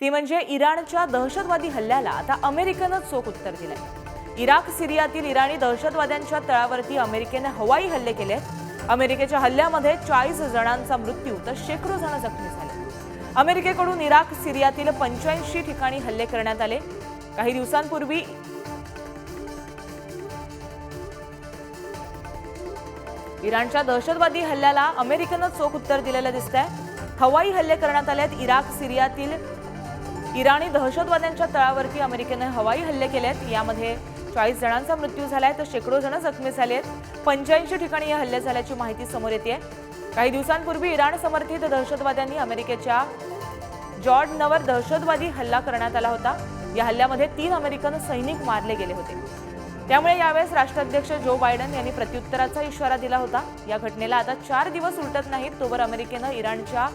ती म्हणजे इराणच्या दहशतवादी हल्ल्याला आता अमेरिकेनंच चोख उत्तर दिलंय. इराक सिरियातील इराणी दहशतवाद्यांच्या तळावरती अमेरिकेने हवाई हल्ले केले अमेरिकेच्या हल्ल्यामध्ये चाळीस जणांचा मृत्यू तर शेकडो जण जखमी झाले. अमेरिकेकडून इराक सिरियातील पंच्याऐंशी ठिकाणी हल्ले करण्यात आले. काही दिवसांपूर्वी इराणच्या दहशतवादी हल्ल्याला अमेरिकेनं चोख उत्तर दिलेलं दिसतंय. हवाई हल्ले करण्यात आले आहेत इराक सिरियातील इराणी दहशतवाद्यांच्या तळावरती अमेरिकेनं हवाई हल्ले केलेत. यामध्ये चाळीस जणांचा मृत्यू झालाय तर शेकडो जण जखमी झाले आहेत पंच्याऐंशी ठिकाणी हे हल्ले झाल्याची माहिती समोर येते काही दिवसांपूर्वी इराण समर्थित दहशतवाद्यांनी अमेरिकेच्या जॉर्डनवर दहशतवादी हल्ला करण्यात आला होता. या हल्ल्यामध्ये तीन अमेरिकन सैनिक मारले गेले होते. त्यामुळे यावेळेस राष्ट्राध्यक्ष जो बायडन यांनी प्रत्युत्तराचा इशारा दिला होता. या घटनेला आता चार दिवस उलटत नाहीत तोवर अमेरिकेनं इराणच्या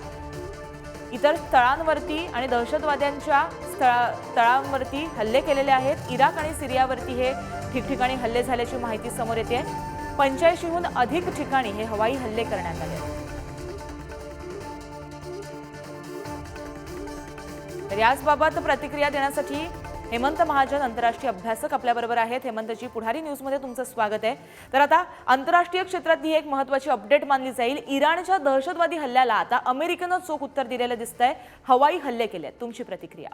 इतर स्थळांवरती आणि दहशतवाद्यांच्या स्थळा तळांवरती हल्ले केलेले आहेत. इराक आणि सिरियावरती हे ठिकठिकाणी हल्ले झाल्याची माहिती समोर येते. पंच्याऐंशीहून अधिक ठिकाणी हे हवाई हल्ले करण्यात आले. तर याचबाबत प्रतिक्रिया देण्यासाठी हेमंत महाजन आंतरराष्ट्रीय अभ्यासक आपल्याबरोबर आहेत. हेमंतजी पुढारी न्यूजमध्ये तुमचं स्वागत आहे. तर आता आंतरराष्ट्रीय क्षेत्रातली ही एक महत्वाची अपडेट मानली जाईल. इराणच्या दहशतवादी हल्ल्याला आता अमेरिकेनं चोख उत्तर दिलेलं दिसतंय. हवाई हल्ले केले तुमची प्रतिक्रिया?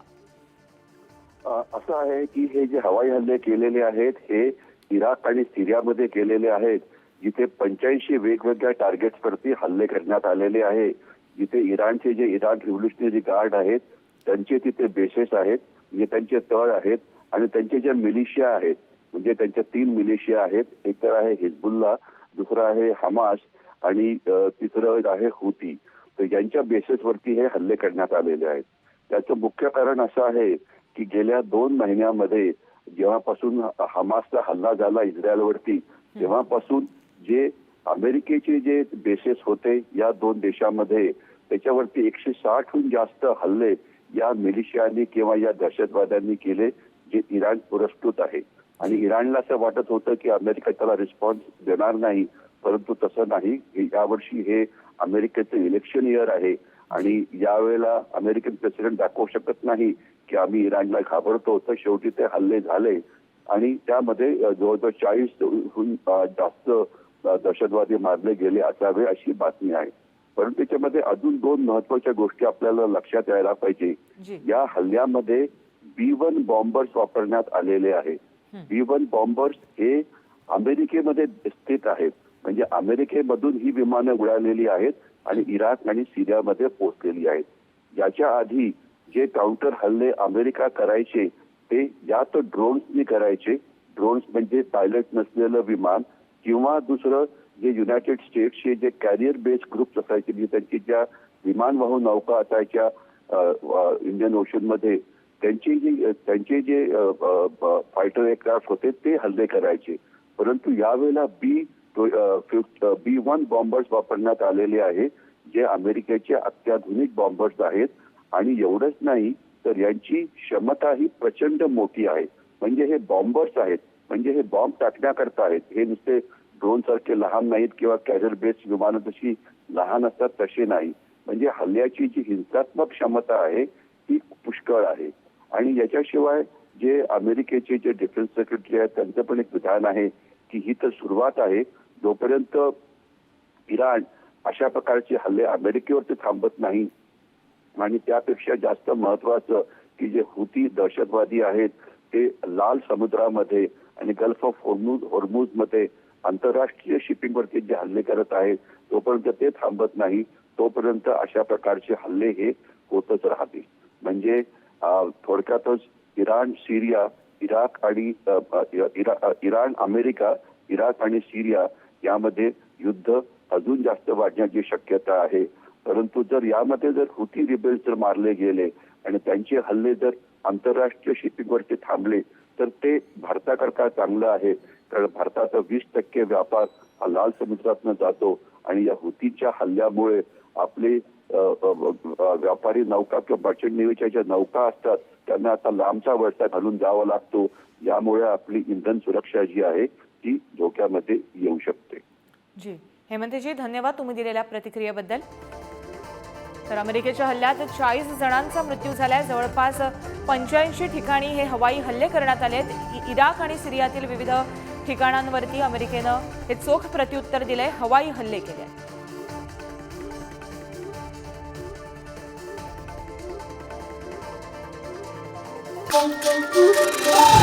असं आहे की हे जे हवाई हल्ले केलेले आहेत हे इराक आणि सिरियामध्ये केलेले आहेत. जिथे पंच्याऐंशी वेगवेगळ्या टार्गेट्सवरती हल्ले करण्यात आलेले आहे. जिथे इराणचे जे इराण रिव्होल्युशनरी गार्ड आहेत त्यांचे तिथे बेसेस आहेत. जे त्यांचे तळ आहेत आणि त्यांचे ज्या मिलिशिया आहेत म्हणजे त्यांच्या तीन मिलिशिया आहेत एक तर आहे हिजबुल्ला दुसरं आहे हमास आणि तिसरं आहे हुती. तर यांच्या बेसिसवरती हे हल्ले करण्यात आलेले आहेत. त्याचं मुख्य कारण असं आहे की गेल्या दोन महिन्यामध्ये जेव्हापासून हमासचा हल्ला झाला इस्रायलवरती तेव्हापासून जे अमेरिकेचे जे बेसेस होते या दोन देशामध्ये त्याच्यावरती एकशे साठहून जास्त हल्ले या मिलिशियानी किंवा या दहशतवाद्यांनी केले जे इराण पुरस्कृत आहे. आणि इराणला असं वाटत होतं की अमेरिका त्याला रिस्पॉन्स देणार नाही परंतु तसं नाही. यावर्षी हे अमेरिकेचं इलेक्शन इयर आहे आणि यावेळेला अमेरिकन प्रेसिडेंट दाखवू शकत नाही की आम्ही इराणला घाबरतो. तर शेवटी ते हल्ले झाले. आणि त्यामध्ये जवळजवळ चाळीसहून जास्त दहशतवादी मारले गेले असावे अशी बातमी आहे. परंतु त्याच्यामध्ये अजून दोन महत्त्वाच्या गोष्टी आपल्याला लक्षात यायला पाहिजे. या हल्ल्यामध्ये बी वन बॉम्बर्स वापरण्यात आलेले आहेत. बी वन बॉम्बर्स हे अमेरिकेमध्ये स्थित आहेत. म्हणजे अमेरिकेमधून ही विमानं उडालेली आहेत आणि इराक आणि सिरियामध्ये पोहोचलेली आहेत. याच्या आधी जे काउंटर हल्ले अमेरिका करायचे ते या तर ड्रोन्सनी करायचे. ड्रोन्स म्हणजे पायलट नसलेलं विमान किंवा दुसरं जे युनायटेड स्टेट्सचे जे कॅरियर बेस्ड ग्रुप्स असायचे म्हणजे त्यांची ज्या विमानवाहू नौका असायच्या इंडियन ओशनमध्ये त्यांचे जे त्यांचे जे फायटर एअरक्राफ्ट होते ते हल्ले करायचे. परंतु यावेळेला बी बी वन बॉम्बर्स वापरण्यात आलेले आहे जे अमेरिकेचे अत्याधुनिक बॉम्बर्स आहेत. आणि एवढंच नाही तर यांची क्षमता ही प्रचंड मोठी आहे. म्हणजे हे बॉम्बर्स आहेत. म्हणजे हे बॉम्ब टाकण्याकरता आहेत. हे नुसते ड्रोन सारखे लहान नाहीत किंवा कॅरियर बेस्ड विमानं जशी लहान असतात तसे नाही. म्हणजे हल्ल्याची जी हिंसात्मक क्षमता आहे ती पुष्कळ आहे. आणि याच्याशिवाय जे अमेरिकेचे जे डिफेन्स सेक्रेटरी आहेत त्यांचं पण एक विधान आहे की ही तर सुरुवात आहे. जोपर्यंत इराण अशा प्रकारचे हल्ले अमेरिकेवरती थांबत नाही आणि त्यापेक्षा जास्त महत्वाचं की जे हुती दहशतवादी आहेत ते लाल समुद्रामध्ये आणि गल्फ ऑफ होर्मुज होर्मुजमध्ये आंतरराष्ट्रीय शिपिंगवरती जे हल्ले करत आहेत तोपर्यंत ते थांबत नाही. तोपर्यंत अशा प्रकारचे हल्ले हे होतच राहतील. म्हणजे थोडक्यातच इराण सिरिया इराक आणि इराण अमेरिका इराक आणि सिरिया यामध्ये युद्ध अजून जास्त वाढण्याची शक्यता आहे. परंतु जर यामध्ये जर हुती रिबेल्स जर मारले गेले आणि त्यांचे हल्ले जर आंतरराष्ट्रीय शिपिंगवरती थांबले तर चांगलं आहे. कारण भारताचा वीस टक्के व्यापार हा लाल समुद्रातनं जातो आणि या हुतीच्या हल्ल्यामुळे आपले व्यापारी नौका किंवा मर्चंट नेव्हीच्या ज्या नौका असतात त्यांना आता लांबचा वळसा घालून जावा लागतो. यामुळे आपली इंधन सुरक्षा जी आहे ती धोक्यामध्ये येऊ शकते. जी. हेमंतजी धन्यवाद तुम्ही दिलेल्या प्रतिक्रियेबद्दल. तर अमेरिकेच्या हल्ल्यात चाळीस जणांचा मृत्यू झालाय. जवळपास पंच्याऐंशी ठिकाणी हे हवाई हल्ले करण्यात आले आहेत इराक आणि सिरियातील विविध ठिकाणांवरती अमेरिकेनं हे चोख प्रत्युत्तर दिले हवाई हल्ले केले Thank you.